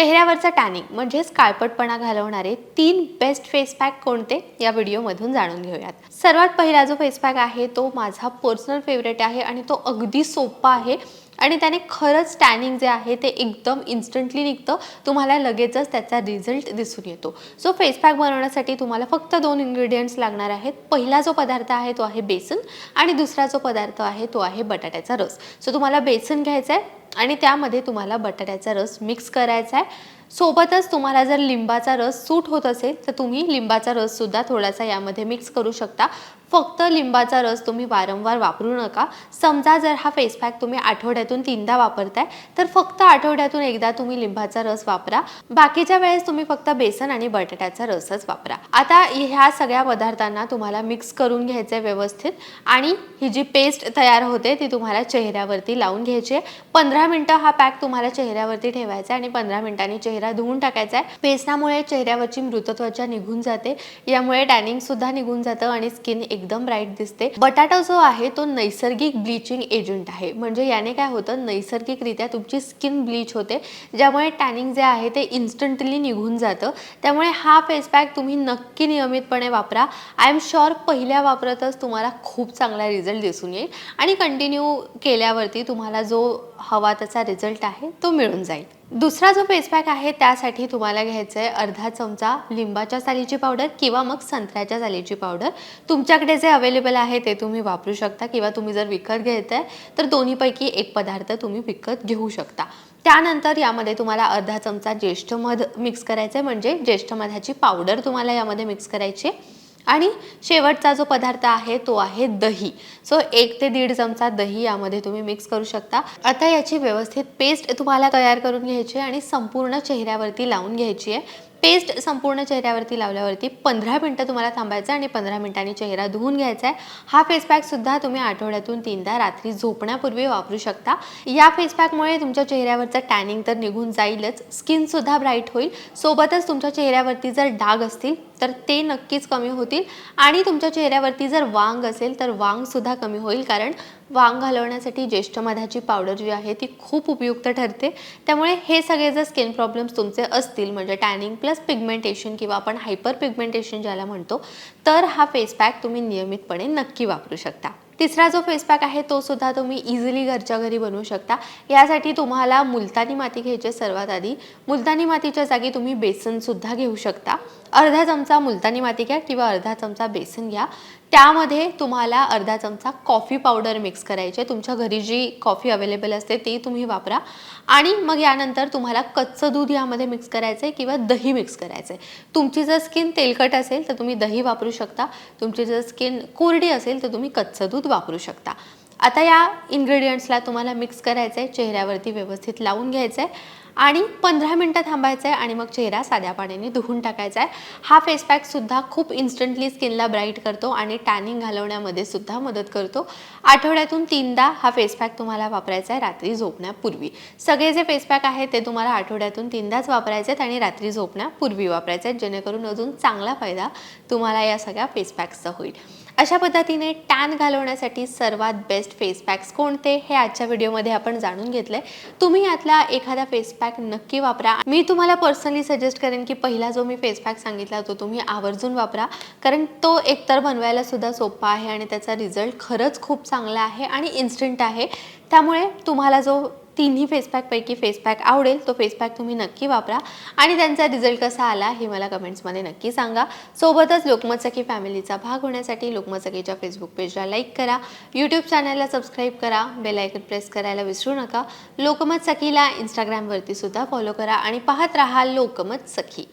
चेहऱ्यावरचं टॅनिंग म्हणजेच काळपटपणा घालवणारे तीन बेस्ट फेस पॅक कोणते या व्हिडिओमधून जाणून घेऊयात. सर्वात पहिला जो फेस पॅक आहे तो माझा पर्सनल फेवरेट आहे आणि तो अगदी सोपा आहे. आणि त्याने खरंच टॅनिंग जे आहे ते एकदम इन्स्टंटली निघतं. तुम्हाला लगेचच त्याचा रिझल्ट दिसून येतो. सो फेस पॅक बनवण्यासाठी तुम्हाला फक्त दोन इन्ग्रेडियंट्स लागणार आहेत. पहिला जो पदार्थ आहे तो आहे बेसन आणि दुसरा जो पदार्थ आहे तो आहे बटाट्याचा रस. सो तुम्हाला बेसन घ्यायचं आहे आणि त्यामध्ये तुम्हाला बटाट्याचा रस मिक्स करायचा आहे. सोबतच तुम्हाला जर लिंबाचा रस सूट होत असेल तर तुम्ही लिंबाचा रससुद्धा थोडासा यामध्ये मिक्स करू शकता. फक्त लिंबाचा रस तुम्ही वारंवार वापरू नका. समजा जर हा फेस पॅक तुम्ही आठवड्यातून तीनदा वापरताय तर फक्त आठवड्यातून एकदा तुम्ही लिंबाचा रस वापरा. बाकीच्या वेळेस तुम्ही फक्त बेसन आणि बटाट्याचा रसच वापरा. आता ह्या सगळ्या पदार्थांना तुम्हाला मिक्स करून घ्यायचं आहे व्यवस्थित आणि ही जी पेस्ट तयार होते ती तुम्हाला चेहऱ्यावरती लावून घ्यायची आहे. पंधरा मिनटं हा पॅक तुम्हाला चेहऱ्यावरती ठेवायचा आहे आणि पंधरा मिनिटांनी चेहरा धुवून टाकायचा आहे. बेसनामुळे चेहऱ्यावरची मृत त्वचा निघून जाते. यामुळे टॅनिंग सुद्धा निघून जातं आणि स्किन एक एकदम ब्राईट दिसते. बटाटा जो आहे तो नैसर्गिक ब्लिचिंग एजंट आहे. म्हणजे याने काय होतं नैसर्गिकरित्या तुमची स्किन ब्लीच होते. ज्यामुळे टॅनिंग जे आहे ते इन्स्टंटली निघून जातं. त्यामुळे हा फेस पॅक तुम्ही नक्की नियमितपणे वापरा. आय एम शुअर पहिल्या वापरतच तुम्हाला खूप चांगला रिझल्ट दिसून येईल. आणि कंटिन्यू केल्यावरती तुम्हाला जो हवा त्याचा रिझल्ट आहे तो मिळून जाईल. दुसरा जो फेस पॅक आहे त्यासाठी तुम्हाला घ्यायचं आहे अर्धा चमचा लिंबाच्या सालीची पावडर किंवा मग संत्र्याच्या सालीची पावडर तुमच्याकडे जे अवेलेबल आहे ते तुम्ही वापरू शकता किंवा तुम्ही जर विकत घेत आहे तर दोन्हीपैकी एक पदार्थ तुम्ही विकत घेऊ शकता. त्यानंतर यामध्ये तुम्हाला अर्धा चमचा ज्येष्ठ मध मिक्स करायचं आहे म्हणजे ज्येष्ठ मधाची पावडर तुम्हाला यामध्ये मिक्स करायची आहे. आणि शेवटचा जो पदार्थ आहे तो आहे दही. सो एक ते दीड चमचा दही यामध्ये तुम्ही मिक्स करू शकता. आता याची व्यवस्थित पेस्ट तुम्हाला तयार करून घ्यायची आहे आणि संपूर्ण चेहऱ्यावरती लावून घ्यायची आहे. पेस्ट संपूर्ण चेहऱ्यावरती लावल्यावरती पंधरा मिनटं तुम्हाला थांबायचं आहे आणि पंधरा मिनिटांनी चेहरा धुवून घ्यायचा आहे. हा फेस पॅकसुद्धा तुम्ही आठवड्यातून तीनदा रात्री झोपण्यापूर्वी वापरू शकता. या फेस पॅकमुळे तुमच्या चेहऱ्यावरचं टॅनिंग तर निघून जाईलच. स्किनसुद्धा ब्राईट होईल. सोबतच तुमच्या चेहऱ्यावरती जर डाग असतील तर ते नक्कीच कमी होतील. आणि तुमच्या चेहऱ्यावरती जर वांग असेल तर वांगसुद्धा कमी होईल. कारण वांग घालवण्यासाठी ज्येष्ठ मधाची पावडर जी आहे ती खूप उपयुक्त ठरते. त्यामुळे हे सगळे जर स्किन प्रॉब्लेम्स तुमचे असतील म्हणजे टॅनिंग प्लस पिगमेंटेशन किंवा आपण हायपर पिगमेंटेशन ज्याला म्हणतो तर हा फेस पॅक तुम्ही नियमितपणे नक्की वापरू शकता. तिसरा जो फेस पॅक आहे तो सुद्धा तुम्ही इझिली घरच्या घरी बनवू शकता. यासाठी तुम्हाला मुलतानी माती घ्यायची सर्वात आधी. मुलतानी मातीच्या जागी तुम्ही बेसनसुद्धा घेऊ शकता. अर्धा चमचा मुलतानी माती घ्या किंवा अर्धा चमचा बेसन घ्या. त्यामध्ये तुम्हाला अर्धा चमचा कॉफी पावडर मिक्स करायची. आहे तुमच्या घरी जी कॉफी अवेलेबल असते ती तुम्ही वापरा. आणि मग यानंतर तुम्हाला कच्चं दूध यामध्ये मिक्स करायचं आहे किंवा दही मिक्स करायचं आहे तुमची जर स्किन तेलकट असेल तर तुम्ही दही वापरू शकता. तुमची जर स्किन कोरडी असेल तर तुम्ही कच्चं दूध वापरू शकता. आता या इन्ग्रेडियंट्सला तुम्हाला मिक्स करायचं आहे चेहऱ्यावरती व्यवस्थित लावून घ्यायचं आहे आणि पंधरा मिनटं थांबायचं आहे आणि मग चेहरा साध्या पाण्याने धुवून टाकायचा आहे हा फेस पॅकसुद्धा खूप इन्स्टंटली स्किनला ब्राईट करतो आणि टॅनिंग घालवण्यामध्ये सुद्धा मदत करतो. आठवड्यातून तीनदा हा फेस पॅक तुम्हाला वापरायचा आहे रात्री झोपण्यापूर्वी. सगळे जे फेस पॅक आहेत ते तुम्हाला आठवड्यातून तीनदाच वापरायचे आहेत आणि रात्री झोपण्यापूर्वी वापरायचे आहेत जेणेकरून अजून चांगला फायदा तुम्हाला या सगळ्या फेस पॅक्सचा होईल. अशा पद्धतीने टॅन घालवण्यासाठी सर्वात बेस्ट फेस पॅक्स कोणते हे आजच्या व्हिडिओमध्ये आपण जाणून घेतलंय. तुम्ही यातला एखादा फेस पॅक नक्की वापरा. मी तुम्हाला पर्सनली सजेस्ट करेन की पहिला जो मी फेस पॅक सांगितला तो तुम्ही आवर्जून वापरा. कारण तो एकतर बनवायला सुद्धा सोपा आहे आणि त्याचा रिझल्ट खरंच खूप चांगला आहे आणि इन्स्टंट आहे. त्यामुळे तुम्हाला जो तिन्ही फेसपॅकपैकी फेसपॅक आवडेल तो फेसपॅक तुम्ही नक्की वापरा. आणि त्यांचा रिझल्ट कसा आला हे मला कमेंट्समध्ये नक्की सांगा. सोबतच लोकमत सखी फॅमिलीचा भाग होण्यासाठी लोकमत सखीच्या फेसबुक पेजला लाईक करा. यूट्यूब चॅनलला सबस्क्राईब करा. बेल आयकन प्रेस करायला विसरू नका. लोकमत सखीला इंस्टाग्रामवरती सुद्धा फॉलो करा आणि पाहत राहा लोकमत सखी